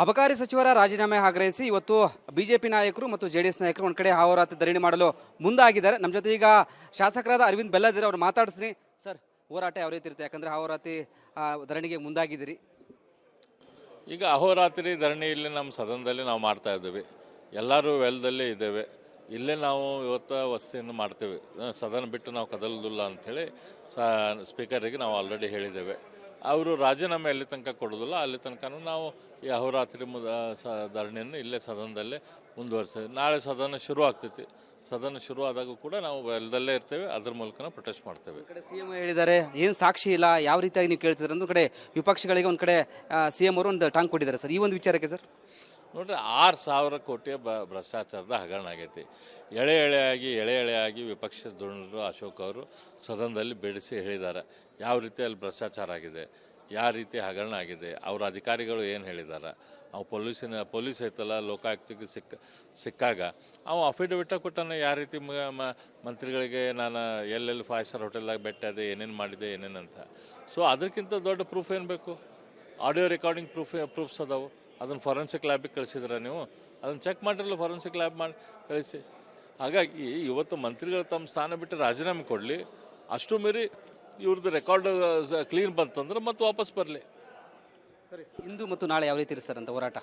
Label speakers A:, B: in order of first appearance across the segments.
A: ಅಬಕಾರಿ ಸಚಿವರ ರಾಜೀನಾಮೆ ಆಗ್ರಹಿಸಿ ಇವತ್ತು ಬಿಜೆಪಿ ನಾಯಕರು ಮತ್ತು ಜೆ ಡಿ ಎಸ್ ನಾಯಕರು ಒಂದು ಕಡೆ ಹಾವರಾತಿ ಧರಣಿ ಮಾಡಲು ಮುಂದಾಗಿದ್ದಾರೆ. ನಮ್ಮ ಜೊತೆ ಈಗ ಶಾಸಕರಾದ ಅರವಿಂದ್ ಬೆಲ್ಲದಿರ ಅವ್ರು ಮಾತಾಡಿಸ್ತೀನಿ ಸರ್, ಹೋರಾಟ ಯಾವ ರೀತಿ ಇರುತ್ತೆ? ಯಾಕಂದ್ರೆ ಹಾವರಾತಿ ಧರಣಿಗೆ ಮುಂದಾಗಿದ್ದೀರಿ.
B: ಈಗ ಅಹೋರಾತ್ರಿ ಧರಣಿ ಇಲ್ಲಿ ನಮ್ಮ ಸದನದಲ್ಲಿ ನಾವು ಮಾಡ್ತಾ ಇದ್ದೀವಿ. ಎಲ್ಲರೂ ವೆಲ್ದಲ್ಲೇ ಇದ್ದೇವೆ. ಇಲ್ಲೇ ನಾವು ಇವತ್ತು ವಸತಿಯನ್ನು ಮಾಡ್ತೇವೆ. ಸದನ ಬಿಟ್ಟು ನಾವು ಕದಲುದಿಲ್ಲ ಅಂಥೇಳಿ ಸ ಸ್ಪೀಕರಿಗೆ ನಾವು ಆಲ್ರೆಡಿ ಹೇಳಿದ್ದೇವೆ. ಅವರು ರಾಜೀನಾಮೆ ಅಲ್ಲಿ ತನಕ ಕೊಡೋದಿಲ್ಲ ಅಲ್ಲಿ ತನಕ ನಾವು ಈ ಅಹೋರಾತ್ರಿ ಮುದ ಸ, ಧರಣಿಯನ್ನು ಇಲ್ಲೇ ಸದನದಲ್ಲೇ ಮುಂದುವರಿಸ್ತೇವೆ. ನಾಳೆ ಸದನ ಶುರು ಆಗ್ತೈತಿ. ಸದನ ಶುರು ಆದಾಗ ಕೂಡ ನಾವು ಎಲ್ಲದಲ್ಲೇ ಇರ್ತೇವೆ. ಅದ್ರ ಮೂಲಕ ಪ್ರೊಟೆಸ್ಟ್ ಮಾಡ್ತೇವೆ.
A: ಒಂದು ಕಡೆ ಸಿ ಎಂ ಹೇಳಿದ್ದಾರೆ, ಏನು ಸಾಕ್ಷಿ ಇಲ್ಲ, ಯಾವ ರೀತಿಯಾಗಿ ನೀವು ಕೇಳ್ತಿದ್ರೆ ಒಂದು ಕಡೆ ವಿಪಕ್ಷಗಳಿಗೆ ಒಂದು ಕಡೆ ಸಿ ಎಂ ಅವರು ಒಂದು ಟಾಂಗ್ ಕೊಟ್ಟಿದ್ದಾರೆ ಸರ್. ಈ ಒಂದು ವಿಚಾರಕ್ಕೆ ಸರ್?
B: ನೋಡ್ರಿ ಆರು ಸಾವಿರ ಕೋಟಿ ಬ ಭ್ರಷ್ಟಾಚಾರದ ಹಗರಣ ಆಗೈತಿ. ಎಳೆ ಎಳೆಯಾಗಿ ಎಳೆ ಎಳೆಯಾಗಿ ವಿಪಕ್ಷ ಧೋರಣರು ಅಶೋಕ್ ಅವರು ಸದನದಲ್ಲಿ ಬೇಡಿಸಿ ಹೇಳಿದ್ದಾರೆ ಯಾವ ರೀತಿ ಅಲ್ಲಿ ಭ್ರಷ್ಟಾಚಾರ ಆಗಿದೆ, ಯಾವ ರೀತಿ ಹಗರಣ ಆಗಿದೆ, ಅವರ ಅಧಿಕಾರಿಗಳು ಏನು ಹೇಳಿದ್ದಾರೆ ಅವು ಪೊಲೀಸಿನ, ಪೊಲೀಸ್ ಐತಲ್ಲ, ಲೋಕಾಯುಕ್ತಕ್ಕೆ ಸಿಕ್ಕ, ಸಿಕ್ಕಾಗ ಅವ ಅಫಿಡವಿಟ ಕೊಟ್ಟಾನ ಯಾವ ರೀತಿ ಮಂತ್ರಿಗಳಿಗೆ ನಾನು ಎಲ್ಲೆಲ್ಲಿ ಫೈವ್ ಸ್ಟಾರ್ ಹೋಟೆಲ್ದಾಗ ಬೆಟ್ಟಾದೆ ಏನೇನು ಮಾಡಿದೆ ಏನೇನಂತ ಸೊ ಅದಕ್ಕಿಂತ ದೊಡ್ಡ ಪ್ರೂಫ್ ಏನು ಬೇಕು? ಆಡಿಯೋ ರೆಕಾರ್ಡಿಂಗ್ ಪ್ರೂಫ್ ಪ್ರೂಫ್ಸ್ ಅದಾವು. ಅದನ್ನು ಫಾರೆನ್ಸಿಕ್ ಲ್ಯಾಬಿಗೆ ಕಳಿಸಿದ್ರ ನೀವು. ಅದನ್ನು ಚೆಕ್ ಮಾಡಿರಲ್ಲ ಫಾರೆನ್ಸಿಕ್ ಲ್ಯಾಬ್ ಮಾಡಿ ಕಳಿಸಿ. ಹಾಗಾಗಿ ಇವತ್ತು ಮಂತ್ರಿಗಳು ತಮ್ಮ ಸ್ಥಾನ ಬಿಟ್ಟು ರಾಜೀನಾಮೆ ಕೊಡಲಿ. ಅಷ್ಟು ಮೀರಿ ಇವ್ರದ್ದು ರೆಕಾರ್ಡ್ ಕ್ಲೀನ್ ಬಂತಂದ್ರೆ ಮತ್ತೆ ವಾಪಸ್ ಬರಲಿ.
A: ಸರಿ ಇಂದು ಮತ್ತು ನಾಳೆ ಯಾವ ರೀತಿ ಇರ ಸರ್ ಅಂತ ಹೋರಾಟ?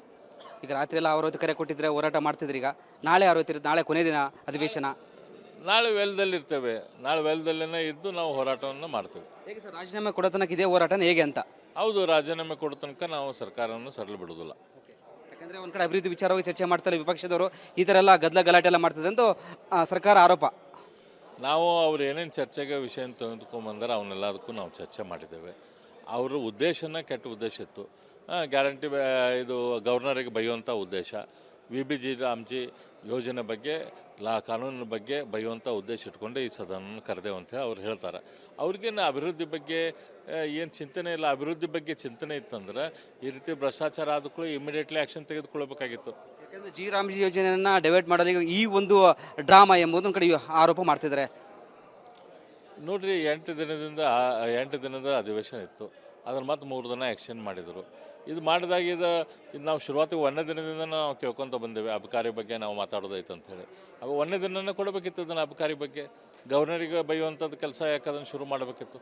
A: ಈಗ ರಾತ್ರಿ ಎಲ್ಲ ಅವರ ಕರೆ ಕೊಟ್ಟಿದ್ರೆ ಹೋರಾಟ ಮಾಡ್ತಿದ್ರಿ ಈಗ. ನಾಳೆ ಯಾವ ರೀತಿ ನಾಳೆ ಕೊನೆ ದಿನ ಅಧಿವೇಶನ?
B: ನಾಳೆ ವೆಲ್ದಲ್ಲಿ ಇರ್ತೇವೆ. ನಾಳೆ ವೆಲ್ದಲ್ಲೇ ಇದ್ದು ನಾವು ಹೋರಾಟವನ್ನು ಮಾಡ್ತೇವೆ.
A: ಹೇಗೆ ಸರ್ ರಾಜೀನಾಮೆ ಕೊಡೋ ತನಕ ಇದೇ ಹೋರಾಟನ ಹೇಗೆ ಅಂತ?
B: ಹೌದು ರಾಜೀನಾಮೆ ಕೊಡೋ ತನಕ ನಾವು ಸರ್ಕಾರವನ್ನು ಸರಳ ಬಿಡೋದಿಲ್ಲ
A: ಯಾಕಂದ್ರೆ ಒಂದ್ ಕಡೆ ಅಭಿವೃದ್ಧಿ ವಿಚಾರವಾಗಿ ಚರ್ಚೆ ಮಾಡ್ತಾರೆ ವಿಪಕ್ಷದವರು ಈ ಥರ ಎಲ್ಲ ಗದ್ದಲ ಗಲಾಟೆ ಎಲ್ಲ ಮಾಡ್ತದೆ ಅಂತ ಆ, ಸರ್ಕಾರ ಆರೋಪ.
B: ನಾವು ಅವ್ರು ಏನೇನು ಚರ್ಚೆಗೆ ವಿಷಯ ತೆಗೆದುಕೊಂಬಂದ್ರೆ ಅವನ್ನೆಲ್ಲದಕ್ಕೂ ನಾವು ಚರ್ಚೆ ಮಾಡಿದ್ದೇವೆ. ಅವ್ರ ಉದ್ದೇಶನ ಕೆಟ್ಟ ಉದ್ದೇಶ ಇತ್ತು. ಗ್ಯಾರಂಟಿ ಇದು ಗವರ್ನರಿಗೆ ಬೈಯುವಂಥ ಉದ್ದೇಶ. ವಿ ಬಿ ಜಿ ರಾಮ್ಜಿ ಯೋಜನೆ ಬಗ್ಗೆ ಲಾ ಕಾನೂನಿನ ಬಗ್ಗೆ ಬೈಯುವಂಥ ಉದ್ದೇಶ ಇಟ್ಕೊಂಡು ಈ ಸದನ ಕರೆದೇವು ಅಂತ ಅವ್ರು ಹೇಳ್ತಾರೆ. ಅವ್ರಿಗೇನು ಅಭಿವೃದ್ಧಿ ಬಗ್ಗೆ ಏನು ಚಿಂತನೆ ಇಲ್ಲ. ಅಭಿವೃದ್ಧಿ ಬಗ್ಗೆ ಚಿಂತನೆ ಇತ್ತಂದ್ರೆ ಈ ರೀತಿ ಭ್ರಷ್ಟಾಚಾರ ಆದ ಕೂಡ ಇಮಿಡಿಯೇಟ್ಲಿ ಆ್ಯಕ್ಷನ್ ತೆಗೆದುಕೊಳ್ಬೇಕಾಗಿತ್ತು
A: ಯಾಕಂದ್ರೆ ಜಿ ರಾಮ್ಜಿ ಯೋಜನೆಯನ್ನು ಡೈವರ್ಟ್ ಮಾಡೋದಕ್ಕೆ ಈ ಒಂದು ಡ್ರಾಮಾ ಎಂಬುದನ್ನು ಕಡೆ ಆರೋಪ ಮಾಡ್ತಿದ್ದಾರೆ.
B: ನೋಡ್ರಿ ಎಂಟು ದಿನದಿಂದ ಎಂಟು ದಿನದ ಅಧಿವೇಶನ ಇತ್ತು. ಅದನ್ನು ಮತ್ತೆ ಮೂರು ದಿನ ಆ್ಯಕ್ಷನ್ ಮಾಡಿದರು. ಇದು ಮಾಡಿದಾಗ ಇದು ಇದು ನಾವು ಶುರುವಾತಿಗೆ ಒಂದನೇ ದಿನದಿಂದ ನಾವು ಕೇಳ್ಕೊತ ಬಂದೇವೆ ಅಬಕಾರಿ ಬಗ್ಗೆ ನಾವು ಮಾತಾಡೋದೈತೆ ಅಂತೇಳಿ ಅವು ಒಂದನೇ ದಿನನೇ ಕೊಡಬೇಕಿತ್ತು ಅದನ್ನು ಅಬಕಾರಿ ಬಗ್ಗೆ. ಗವರ್ನರಿಗೆ ಬೈಯುವಂಥದ್ದು ಕೆಲಸ ಯಾಕೆ ಅದನ್ನು ಶುರು ಮಾಡಬೇಕಿತ್ತು?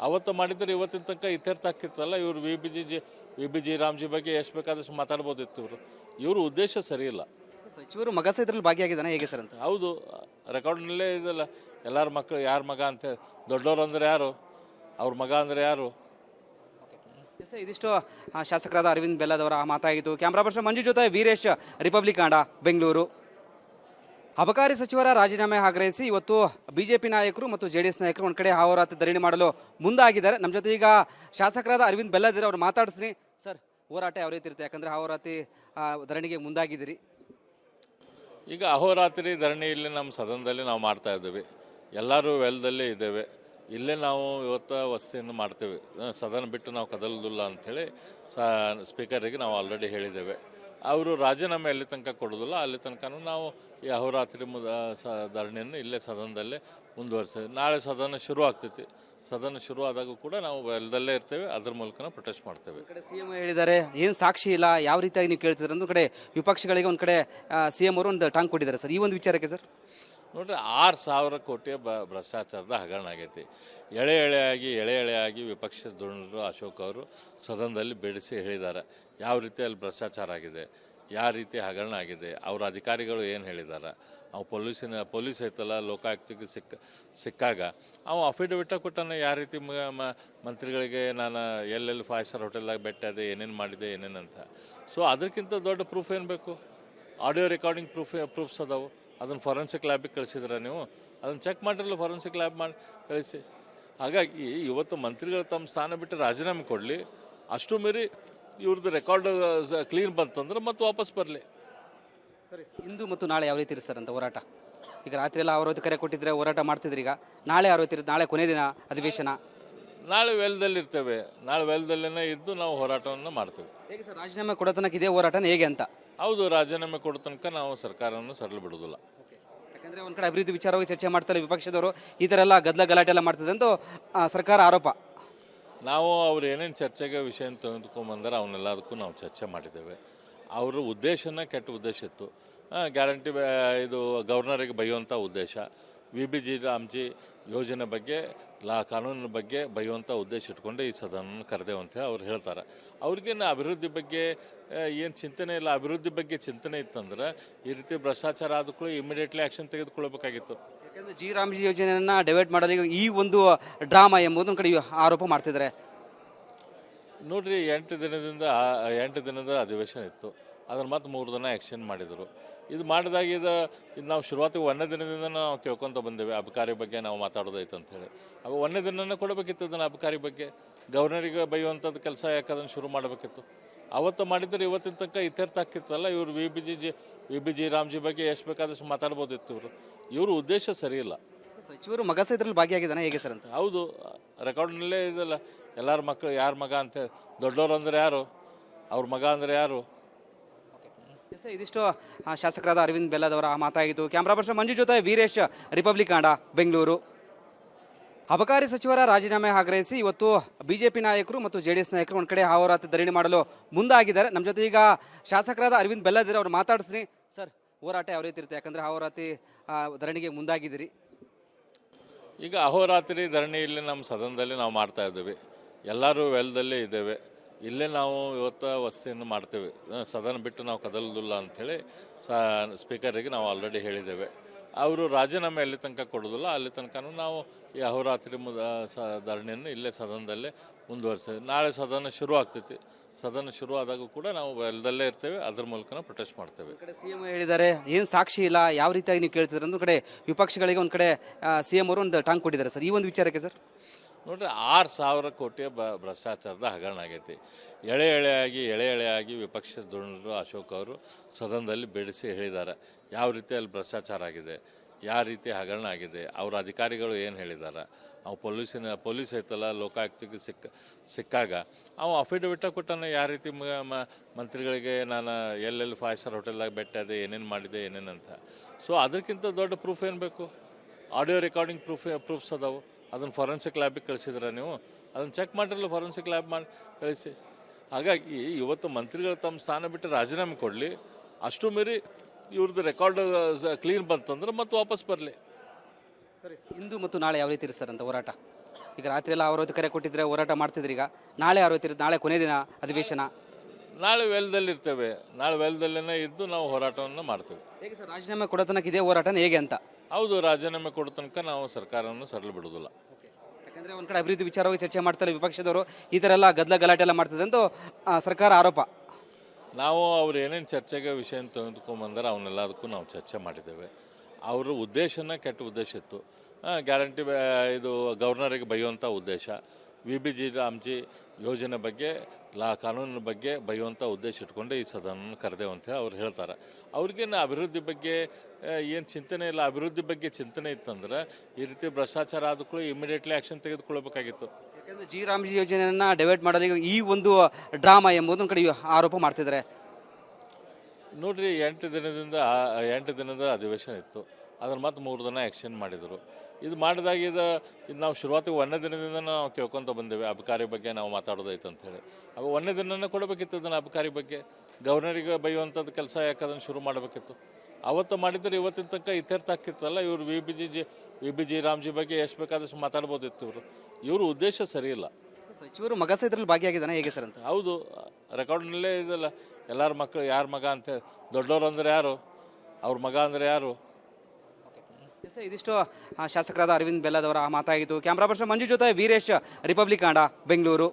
B: ಅವತ್ತು ಮಾಡಿದ್ರೆ ಇವತ್ತಿನ ತನಕ ಇತ್ಯರ್ಥ ಆಕ್ಕಿತ್ತಲ್ಲ ಇವರು V B G G V B G Ramji ಬಗ್ಗೆ ಎಷ್ಟು ಬೇಕಾದಷ್ಟು ಮಾತಾಡ್ಬೋದಿತ್ತು ಇವರು. ಇವ್ರ ಉದ್ದೇಶ ಸರಿಯಿಲ್ಲ
A: ಸಚಿವರು ಮಗ ಇದ್ರಲ್ಲಿ ಭಾಗಿಯಾಗಿದ್ದಾನೆ ಹೇಗೆ ಸರ್ ಅಂತ?
B: ಹೌದು ರೆಕಾರ್ಡ್ನಲ್ಲೇ ಇದಲ್ಲ ಎಲ್ಲರ ಮಕ್ಕಳು ಯಾರ ಮಗ ಅಂತ ದೊಡ್ಡವರು ಅಂದ್ರೆ ಯಾರು? ಅವ್ರ ಮಗ ಅಂದ್ರೆ ಯಾರು?
A: ಇದಿಷ್ಟು ಶಾಸಕರಾದ ಅರವಿಂದ್ ಬೆಲ್ಲದವರ ಮಾತಾಗಿತ್ತು ಕ್ಯಾಮ್ರಾ ಪರ್ಸನ್ ಮಂಜು ಜೊತೆ ವೀರೇಶ್, ರಿಪಬ್ಲಿಕ್ ಕಾಂಡ ಬೆಂಗಳೂರು. ಅಬಕಾರಿ ಸಚಿವರ ರಾಜೀನಾಮೆ ಆಗ್ರಹಿಸಿ ಇವತ್ತು ಬಿಜೆಪಿ ನಾಯಕರು ಮತ್ತು ಜೆ ಡಿ ಎಸ್ ನಾಯಕರು ಒಂದು ಕಡೆ ಹಾವರಾತಿ ಧರಣಿ ಮಾಡಲು ಮುಂದಾಗಿದ್ದಾರೆ. ನಮ್ಮ ಜೊತೆ ಈಗ ಶಾಸಕರಾದ ಅರವಿಂದ್ ಬೆಲ್ಲದಿರ ಅವ್ರು ಮಾತಾಡಿಸ್ತೀನಿ ಸರ್, ಹೋರಾಟ ಯಾವ ರೀತಿ ಇರುತ್ತೆ? ಯಾಕಂದರೆ ಹಾವರಾತಿ ಧರಣಿಗೆ ಮುಂದಾಗಿದ್ದೀರಿ.
B: ಈಗ ಅಹೋರಾತ್ರಿ ಧರಣಿಯಲ್ಲಿ ನಮ್ಮ ಸದನದಲ್ಲಿ ನಾವು ಮಾಡ್ತಾ ಇದ್ದೀವಿ. ಎಲ್ಲರೂ ವೆಲ್ದಲ್ಲೇ ಇದ್ದೇವೆ. ಇಲ್ಲೇ ನಾವು ಇವತ್ತು ವಸತಿಯನ್ನು ಮಾಡ್ತೇವೆ. ಸದನ ಬಿಟ್ಟು ನಾವು ಕದಲುದಿಲ್ಲ ಅಂಥೇಳಿ ಸ ಸ್ಪೀಕರಿಗೆ ನಾವು ಆಲ್ರೆಡಿ ಹೇಳಿದ್ದೇವೆ. ಅವರು ರಾಜೀನಾಮೆ ಅಲ್ಲಿ ತನಕ ಕೊಡೋದಿಲ್ಲ, ಅಲ್ಲಿ ತನಕ ನಾವು ಈ ಅಹೋರಾತ್ರಿ ಮುದ ಸ, ಧರಣಿಯನ್ನು ಇಲ್ಲೇ ಸದನದಲ್ಲೇ ಮುಂದುವರಿಸ್ತೇವೆ. ನಾಳೆ ಸದನ ಶುರು ಆಗ್ತೈತಿ. ಸದನ ಶುರು ಆದಾಗೂ ಕೂಡ ನಾವು ಎಲ್ಲದಲ್ಲೇ ಇರ್ತೇವೆ, ಅದ್ರ ಮೂಲಕ ಪ್ರೊಟೆಸ್ಟ್ ಮಾಡ್ತೇವೆ.
A: ಕಡೆ ಸಿ ಎಂ ಹೇಳಿದ್ದಾರೆ, ಏನು ಸಾಕ್ಷಿ ಇಲ್ಲ, ಯಾವ ರೀತಿಯಾಗಿ ನೀವು ಕೇಳ್ತಿದ್ರೆ ಒಂದು ಕಡೆ ವಿಪಕ್ಷಗಳಿಗೆ ಒಂದು ಕಡೆ ಸಿ ಎಂ ಅವರು ಒಂದು ಟಾಂಗ್ ಕೊಟ್ಟಿದ್ದಾರೆ ಸರ್. ಈ ಒಂದು ವಿಚಾರಕ್ಕೆ ಸರ್.
B: ನೋಡ್ರಿ ಆರು ಸಾವಿರ ಕೋಟಿ ಬ ಭ್ರಷ್ಟಾಚಾರದ ಹಗರಣ ಆಗೈತಿ. ಎಳೆ ಎಳೆಯಾಗಿ ಎಳೆ ಎಳೆಯಾಗಿ ವಿಪಕ್ಷ ಧೋರಣರು ಅಶೋಕ್ ಅವರು ಸದನದಲ್ಲಿ ಬೇಡಿಸಿ ಹೇಳಿದ್ದಾರೆ. ಯಾವ ರೀತಿ ಅಲ್ಲಿ ಭ್ರಷ್ಟಾಚಾರ ಆಗಿದೆ, ಯಾವ ರೀತಿ ಹಗರಣ ಆಗಿದೆ, ಅವರ ಅಧಿಕಾರಿಗಳು ಏನು ಹೇಳಿದ್ದಾರೆ ಅವು ಪೊಲೀಸಿನ, ಪೊಲೀಸ್ ಐತಲ್ಲ, ಲೋಕಾಯುಕ್ತಕ್ಕೆ ಸಿಕ್ಕ, ಸಿಕ್ಕಾಗ ಅವು ಅಫಿಡವಿಟ ಕೊಟ್ಟನ ಯಾವ ರೀತಿ ಮಂತ್ರಿಗಳಿಗೆ ನಾನು ಎಲ್ಲೆಲ್ಲಿ ಫೈವ್ ಸ್ಟಾರ್ ಹೋಟೆಲ್ದಾಗ ಬೆಟ್ಟದೆ ಏನೇನು ಮಾಡಿದೆ ಏನೇನಂತ ಸೊ ಅದಕ್ಕಿಂತ ದೊಡ್ಡ ಪ್ರೂಫ್ ಏನು ಬೇಕು? ಆಡಿಯೋ ರೆಕಾರ್ಡಿಂಗ್ ಪ್ರೂಫ್ ಪ್ರೂಫ್ಸ್ ಅದಾವು. ಅದನ್ನು ಫಾರೆನ್ಸಿಕ್ ಲ್ಯಾಬಿಗೆ ಕಳಿಸಿದ್ರ ನೀವು? ಅದನ್ನು ಚೆಕ್ ಮಾಡಿರಲ್ಲ ಫಾರೆನ್ಸಿಕ್ ಲ್ಯಾಬ್ ಮಾಡಿ ಕಳಿಸಿ. ಹಾಗಾಗಿ ಇವತ್ತು ಮಂತ್ರಿಗಳು ತಮ್ಮ ಸ್ಥಾನ ಬಿಟ್ಟು ರಾಜೀನಾಮೆ ಕೊಡಲಿ ಅಷ್ಟು ಮೀರಿ ಇವ್ರದ್ದು ರೆಕಾರ್ಡ್ ಕ್ಲೀನ್ ಬಂತಂದ್ರೆ ಮತ್ತೆ ವಾಪಸ್ ಬರಲಿ.
A: ಸರಿ ಇಂದು ಮತ್ತು ನಾಳೆ ಯಾವ ರೀತಿ ಸರ್ ಅಂತ ಹೋರಾಟ? ಈಗ ರಾತ್ರಿ ಎಲ್ಲ ಅವರೊತ್ತು ಕರೆ ಕೊಟ್ಟಿದ್ರೆ ಹೋರಾಟ ಮಾಡ್ತಿದ್ರಿ ಈಗ. ನಾಳೆ ಯಾವ ರೀತಿ ನಾಳೆ ಕೊನೆ ದಿನ ಅಧಿವೇಶನ?
B: ನಾಳೆ ವೆಲ್ದಲ್ಲಿ ಇರ್ತೇವೆ. ನಾಳೆ ವೆಲ್ದಲ್ಲೇ ಇದ್ದು ನಾವು ಹೋರಾಟವನ್ನು ಮಾಡ್ತೇವೆ.
A: ಹೇಗೆ ಸರ್ ರಾಜೀನಾಮೆ ಕೊಡೋ ತನಕ ಇದೇ ಹೋರಾಟನ ಹೇಗೆ ಅಂತ?
B: ಹೌದು ರಾಜೀನಾಮೆ ಕೊಡೋ ತನಕ ನಾವು ಸರ್ಕಾರವನ್ನು ಸರಳ ಬಿಡೋದಿಲ್ಲ.
A: ಯಾಕಂದ್ರೆ ಒಂದ್ ಕಡೆ ಅಭಿವೃದ್ಧಿ ವಿಚಾರವಾಗಿ ಚರ್ಚೆ ಮಾಡ್ತಾರೆ ವಿಪಕ್ಷದವರು ಈ ಥರ ಎಲ್ಲ ಗದ್ದಲ ಗಲಾಟೆ ಎಲ್ಲ ಮಾಡ್ತದೆ ಅಂತ ಆ, ಸರ್ಕಾರ ಆರೋಪ.
B: ನಾವು ಅವ್ರು ಏನೇನು ಚರ್ಚೆಗೆ ವಿಷಯ ತೆಗೆದುಕೊಂಬಂದರೆ ಅವನ್ನೆಲ್ಲದಕ್ಕೂ ನಾವು ಚರ್ಚೆ ಮಾಡಿದ್ದೇವೆ. ಅವರ ಉದ್ದೇಶನ ಕೆಟ್ಟ ಉದ್ದೇಶ ಇತ್ತು. ಗ್ಯಾರಂಟಿ ಇದು ಗವರ್ನರಿಗೆ ಬೈಯುವಂಥ ಉದ್ದೇಶ. ವಿ ಬಿ ಜಿ ರಾಮ್ಜಿ ಯೋಜನೆ ಬಗ್ಗೆ ಲಾ ಕಾನೂನಿನ ಬಗ್ಗೆ ಬೈಯುವಂಥ ಉದ್ದೇಶ ಇಟ್ಕೊಂಡು ಈ ಸದನ ಕರೆದೇವು ಅಂತ ಅವ್ರು ಹೇಳ್ತಾರೆ. ಅವ್ರಿಗೇನು ಅಭಿವೃದ್ಧಿ ಬಗ್ಗೆ ಏನು ಚಿಂತನೆ ಇಲ್ಲ. ಅಭಿವೃದ್ಧಿ ಬಗ್ಗೆ ಚಿಂತನೆ ಇತ್ತಂದ್ರೆ ಈ ರೀತಿ ಭ್ರಷ್ಟಾಚಾರ ಆದ ಕೂಡ ಇಮಿಡಿಯೇಟ್ಲಿ ಆ್ಯಕ್ಷನ್ ತೆಗೆದುಕೊಳ್ಬೇಕಾಗಿತ್ತು
A: ಯಾಕಂದ್ರೆ ಜಿ ರಾಮ್ಜಿ ಯೋಜನೆಯನ್ನು ಡೈವರ್ಟ್ ಮಾಡೋದಕ್ಕೆ ಈ ಒಂದು ಡ್ರಾಮಾ ಎಂಬುದನ್ನು ಕಡೆ ಆರೋಪ ಮಾಡ್ತಿದ್ದಾರೆ.
B: ನೋಡ್ರಿ ಎಂಟು ದಿನದಿಂದ ಎಂಟು ದಿನದ ಅಧಿವೇಶನ ಇತ್ತು. ಅದ್ರ ಮತ್ತೆ ಮೂರು ದಿನ ಆ್ಯಕ್ಷನ್ ಮಾಡಿದರು. ಇದು ಮಾಡಿದಾಗ ಇದು ಇದು ನಾವು ಶುರುವಾತಿಗೆ ಒಂದೇ ದಿನದಿಂದ ನಾವು ಕೇಳ್ಕೊತ ಬಂದೇವೆ ಅಬಕಾರಿ ಬಗ್ಗೆ ನಾವು ಮಾತಾಡೋದೈತೆ ಅಂತೇಳಿ ಅವು ಒಂದೇ ದಿನನೇ ಕೊಡಬೇಕಿತ್ತು ಅದನ್ನು ಅಬಕಾರಿ ಬಗ್ಗೆ. ಗವರ್ನರಿಗೆ ಬೈಯುವಂಥದ್ದು ಕೆಲಸ ಯಾಕೆ ಅದನ್ನು ಶುರು ಮಾಡಬೇಕಿತ್ತು? ಅವತ್ತು ಮಾಡಿದ್ರೆ ಇವತ್ತಿನ ತನಕ ಇತ್ಯರ್ಥ ಆಗ್ತಿತ್ತಲ್ಲ ಇವರು V B G G V B G Ramji ಬಗ್ಗೆ ಎಷ್ಟು ಬೇಕಾದಷ್ಟು ಮಾತಾಡ್ಬೋದಿತ್ತು ಇವರು. ಇವರು ಉದ್ದೇಶ ಸರಿಯಿಲ್ಲ
A: ಸಚಿವರು ಮಗ ಸಹಿತರಲ್ಲಿ ಇದ್ರಲ್ಲಿ ಭಾಗಿಯಾಗಿದ್ದಾನೆ ಹೇಗೆ ಸರ್ ಅಂತ?
B: ಹೌದು ರೆಕಾರ್ಡ್ನಲ್ಲೇ ಇದಲ್ಲ ಎಲ್ಲರ ಮಕ್ಕಳು ಯಾರ ಮಗ ಅಂತ ದೊಡ್ಡವರು ಅಂದ್ರೆ ಯಾರು? ಅವ್ರ ಮಗ ಅಂದ್ರೆ ಯಾರು?
A: ಇದಿಷ್ಟು ಶಾಸಕರಾದ ಅರವಿಂದ್ ಬೆಲ್ಲದವರ ಮಾತಾಗಿತ್ತು ಕ್ಯಾಮ್ರಾ ಪರ್ಸನ್ ಮಂಜು ಜೊತೆ ವೀರೇಶ್ ರಿಪಬ್ಲಿಕ್ ಕಾಂಡ ಬೆಂಗಳೂರು. ಅಬಕಾರಿ ಸಚಿವರ ರಾಜೀನಾಮೆ ಆಗ್ರಹಿಸಿ ಇವತ್ತು ಬಿಜೆಪಿ ನಾಯಕರು ಮತ್ತು ಜೆ ಡಿ ಎಸ್ ನಾಯಕರು ಒಂದು ಕಡೆ ಹಾವರಾತಿ ಧರಣಿ ಮಾಡಲು ಮುಂದಾಗಿದ್ದಾರೆ. ನಮ್ಮ ಜೊತೆ ಈಗ ಶಾಸಕರಾದ ಅರವಿಂದ್ ಬೆಲ್ಲದಿರ ಅವ್ರು ಮಾತಾಡಿಸ್ತೀನಿ ಸರ್ ಹೋರಾಟ ಯಾವ ರೀತಿ ಇರುತ್ತೆ? ಯಾಕಂದ್ರೆ ಹಾವರಾತಿ ಧರಣಿಗೆ ಮುಂದಾಗಿದ್ದೀರಿ.
B: ಈಗ ಅಹೋರಾತ್ರಿ ಧರಣಿಯಲ್ಲಿ ನಮ್ಮ ಸದನದಲ್ಲಿ ನಾವು ಮಾಡ್ತಾ ಇದ್ದೀವಿ. ಎಲ್ಲರೂ ವೆಲ್ದಲ್ಲೇ ಇದ್ದೇವೆ. ಇಲ್ಲೇ ನಾವು ಇವತ್ತು ವಸತಿಯನ್ನು ಮಾಡ್ತೇವೆ. ಸದನ ಬಿಟ್ಟು ನಾವು ಕದಲುದಿಲ್ಲ ಅಂಥೇಳಿ ಸ ಸ್ಪೀಕರಿಗೆ ನಾವು ಆಲ್ರೆಡಿ ಹೇಳಿದ್ದೇವೆ. ಅವರು ರಾಜೀನಾಮೆ ಅಲ್ಲಿ ತನಕ ಕೊಡೋದಿಲ್ಲ ಅಲ್ಲಿ ತನಕನೂ ನಾವು ಈ ಅಹೋರಾತ್ರಿ ಮುದ ಸ, ಧರಣಿಯನ್ನು ಇಲ್ಲೇ ಸದನದಲ್ಲೇ ಮುಂದುವರಿಸ್ತೇವೆ. ನಾಳೆ ಸದನ ಶುರು ಆಗ್ತೈತಿ. ಸದನ ಶುರು ಆದಾಗ ಕೂಡ ನಾವು ಎಲ್ಲದಲ್ಲೇ ಇರ್ತೇವೆ. ಅದ್ರ ಮೂಲಕ ಪ್ರೊಟೆಸ್ಟ್ ಮಾಡ್ತೇವೆ.
A: ಕಡೆ ಸಿ ಎಂ ಹೇಳಿದ್ದಾರೆ, ಏನು ಸಾಕ್ಷಿ ಇಲ್ಲ, ಯಾವ ರೀತಿಯಾಗಿ ನೀವು ಕೇಳ್ತಿದ್ರೆ ಒಂದು ಕಡೆ ವಿಪಕ್ಷಗಳಿಗೆ ಒಂದು ಕಡೆ ಸಿ ಎಂ ಅವರು ಒಂದು ಟಾಂಗ್ ಕೊಟ್ಟಿದ್ದಾರೆ ಸರ್. ಈ ಒಂದು ವಿಚಾರಕ್ಕೆ ಸರ್.
B: ನೋಡ್ರಿ ಆರು ಸಾವಿರ ಕೋಟಿ ಬ ಭ್ರಷ್ಟಾಚಾರದ ಹಗರಣ ಆಗೈತಿ. ಎಳೆ ಎಳೆಯಾಗಿ ಎಳೆ ಎಳೆಯಾಗಿ ವಿಪಕ್ಷ ಧುರಣರು ಅಶೋಕ್ ಅವರು ಸದನದಲ್ಲಿ ಬಿಡಿಸಿ ಹೇಳಿದ್ದಾರೆ. ಯಾವ ರೀತಿ ಅಲ್ಲಿ ಭ್ರಷ್ಟಾಚಾರ ಆಗಿದೆ, ಯಾವ ರೀತಿ ಹಗರಣ ಆಗಿದೆ, ಅವರ ಅಧಿಕಾರಿಗಳು ಏನು ಹೇಳಿದ್ದಾರೆ, ಅವು ಪೊಲೀಸಿನ, ಪೊಲೀಸ್ ಐತಲ್ಲ, ಲೋಕಾಯುಕ್ತಕ್ಕೆ ಸಿಕ್ಕ, ಸಿಕ್ಕಾಗ ಅವು ಅಫಿಡವಿಟ ಕೊಟ್ಟಾನೆ ಯಾವ ರೀತಿ ಮಂತ್ರಿಗಳಿಗೆ ನಾನು ಎಲ್ಲೆಲ್ಲಿ ಫೈವ್ ಸ್ಟಾರ್ ಹೋಟೆಲ್ದಾಗ ಬೆಟ್ಟದೆ ಏನೇನು ಮಾಡಿದೆ ಏನೇನಂತ ಸೊ ಅದಕ್ಕಿಂತ ದೊಡ್ಡ ಪ್ರೂಫ್ ಏನು ಬೇಕು? ಆಡಿಯೋ ರೆಕಾರ್ಡಿಂಗ್ ಪ್ರೂಫ್ ಪ್ರೂಫ್ಸ್ ಅದಾವು. ಅದನ್ನು ಫಾರೆನ್ಸಿಕ್ ಲ್ಯಾಬಿಗೆ ಕಳಿಸಿದ್ರ ನೀವು. ಅದನ್ನು ಚೆಕ್ ಮಾಡಿರಲ್ಲ ಫಾರೆನ್ಸಿಕ್ ಲ್ಯಾಬ್ ಮಾಡಿ ಕಳಿಸಿ. ಹಾಗಾಗಿ ಇವತ್ತು ಮಂತ್ರಿಗಳು ತಮ್ಮ ಸ್ಥಾನ ಬಿಟ್ಟು ರಾಜೀನಾಮೆ ಕೊಡಲಿ. ಅಷ್ಟು ಮೀರಿ ಇವ್ರದ್ದು ರೆಕಾರ್ಡ್ ಕ್ಲೀನ್ ಬಂತಂದ್ರೆ ಮತ್ತೆ ವಾಪಸ್ ಬರಲಿ.
A: ಸರಿ ಇಂದು ಮತ್ತು ನಾಳೆ ಯಾವ ರೀತಿ ಸರ್ ಅಂತ ಹೋರಾಟ? ಈಗ ರಾತ್ರಿ ಎಲ್ಲ ಅವರವತ್ತು ಕರೆ ಕೊಟ್ಟಿದ್ರೆ ಹೋರಾಟ ಮಾಡ್ತಿದ್ರಿ ಈಗ. ನಾಳೆ ಯಾವ ರೀತಿ ನಾಳೆ ಕೊನೆ ದಿನ ಅಧಿವೇಶನ.
B: ನಾಳೆ ವೆಲ್ದಲ್ಲಿ ಇರ್ತೇವೆ. ನಾಳೆ ವೇಲದಲ್ಲೇ ಇದ್ದು ನಾವು ಹೋರಾಟವನ್ನು ಮಾಡ್ತೇವೆ.
A: ಹೇಗೆ ಸರ್ ರಾಜೀನಾಮೆ ಕೊಡೋ ತನಕ ಇದೇ ಹೋರಾಟನ ಹೇಗೆ ಅಂತ?
B: ಹೌದು ರಾಜೀನಾಮೆ ಕೊಡೋ ತನಕ ನಾವು ಸರ್ಕಾರವನ್ನು ಸರಳ ಬಿಡೋದಿಲ್ಲ.
A: ಯಾಕಂದ್ರೆ ಒಂದ್ ಕಡೆ ಅಭಿವೃದ್ಧಿ ವಿಚಾರವಾಗಿ ಚರ್ಚೆ ಮಾಡ್ತಾರೆ ವಿಪಕ್ಷದವರು ಈ ಥರ ಎಲ್ಲ ಗದ್ದಲ ಗಲಾಟೆ ಎಲ್ಲ ಮಾಡ್ತದೆ ಅಂತ ಆ, ಸರ್ಕಾರ ಆರೋಪ.
B: ನಾವು ಅವ್ರು ಏನೇನು ಚರ್ಚೆಗೆ ವಿಷಯ ತೆಗೆದುಕೊಂಬಂದ್ರೆ ಅವನ್ನೆಲ್ಲದಕ್ಕೂ ನಾವು ಚರ್ಚೆ ಮಾಡಿದ್ದೇವೆ. ಅವರ ಉದ್ದೇಶನ ಕೆಟ್ಟ ಉದ್ದೇಶ ಇತ್ತು. ಗ್ಯಾರಂಟಿ ಇದು ಗವರ್ನರಿಗೆ ಬೈಯುವಂಥ ಉದ್ದೇಶ. ವಿ ಬಿ ಜಿ ರಾಮ್ಜಿ ಯೋಜನೆ ಬಗ್ಗೆ ಲಾ ಕಾನೂನಿನ ಬಗ್ಗೆ ಬೈಯುವಂಥ ಉದ್ದೇಶ ಇಟ್ಕೊಂಡು ಈ ಸದನವನ್ನು ಕರೆದೇವು ಅಂತ ಅವ್ರು ಹೇಳ್ತಾರೆ. ಅವ್ರಿಗೇನು ಅಭಿವೃದ್ಧಿ ಬಗ್ಗೆ ಏನು ಚಿಂತನೆ ಇಲ್ಲ. ಅಭಿವೃದ್ಧಿ ಬಗ್ಗೆ ಚಿಂತನೆ ಇತ್ತಂದ್ರೆ ಈ ರೀತಿ ಭ್ರಷ್ಟಾಚಾರ ಆದ ಕೂಡ ಇಮಿಡಿಯೇಟ್ಲಿ ಆ್ಯಕ್ಷನ್ ತೆಗೆದುಕೊಳ್ಬೇಕಾಗಿತ್ತು
A: ಯಾಕಂದ್ರೆ ಜಿ ರಾಮ್ಜಿ ಯೋಜನೆಯನ್ನು ಡಿವೈಡ್ ಮಾಡಲು ಈಗ ಈ ಒಂದು ಡ್ರಾಮಾ ಎಂಬುದನ್ನು ಕಡೆ ಆರೋಪ ಮಾಡ್ತಿದ್ದಾರೆ.
B: ನೋಡ್ರಿ ಎಂಟು ದಿನದಿಂದ ಎಂಟು ದಿನದ ಅಧಿವೇಶನ ಇತ್ತು. ಅದನ್ನು ಮತ್ತೆ ಮೂರು ದಿನ ಆ್ಯಕ್ಷನ್ ಮಾಡಿದರು. ಇದು ಮಾಡಿದಾಗ ಇದು ಇದು ನಾವು ಶುರುವಾತಿಗೆ ಒಂದನೇ ದಿನದಿಂದ ನಾವು ಕೇಳ್ಕೊತ ಬಂದೇವೆ ಅಬಕಾರಿ ಬಗ್ಗೆ ನಾವು ಮಾತಾಡೋದೈತೆ ಅಂತೇಳಿ ಅವು ಒಂದನೇ ದಿನನೇ ಕೊಡಬೇಕಿತ್ತು ಅದನ್ನು ಅಬಕಾರಿ ಬಗ್ಗೆ. ಗವರ್ನರಿಗೆ ಬೈಯುವಂಥದ್ದು ಕೆಲಸ ಯಾಕೆ ಅದನ್ನು ಶುರು ಮಾಡಬೇಕಿತ್ತು? ಅವತ್ತು ಮಾಡಿದ್ರೆ ಇವತ್ತಿನ ತನಕ ಇತ್ಯರ್ಥ ಆಕಿತ್ತಲ್ಲ ಇವರು V B G G V B G Ramji ಬಗ್ಗೆ ಎಷ್ಟು ಬೇಕಾದಷ್ಟು ಮಾತಾಡ್ಬೋದಿತ್ತು ಇವರು. ಇವರು ಉದ್ದೇಶ ಸರಿ ಇಲ್ಲ.
A: ಸಚಿವರು ಮಗ ಸಹಿತರಲ್ಲಿ ಇದ್ರಲ್ಲಿ ಭಾಗಿಯಾಗಿದ್ದಾನೆ ಹೇಗೆ ಸರ್ ಅಂತ?
B: ಹೌದು ರೆಕಾರ್ಡ್ನಲ್ಲೇ ಇದಲ್ಲ ಎಲ್ಲರ ಮಕ್ಕಳು ಯಾರ ಮಗ ಅಂತ ದೊಡ್ಡವರು ಅಂದ್ರೆ ಯಾರು? ಅವ್ರ ಮಗ ಅಂದ್ರೆ ಯಾರು?
A: ಎಸ್, ಇದಿಷ್ಟು ಶಾಸಕರಾದ ಅರವಿಂದ್ ಬೆಲ್ಲದವರ ಮಾತಾಗಿತ್ತು ಕ್ಯಾಮ್ರಾ ಪರ್ಸನ್ ಮಂಜು ಜೊತೆ ವೀರೇಶ್ ರಿಪಬ್ಲಿಕ್ ಆಂಡ ಬೆಂಗಳೂರು.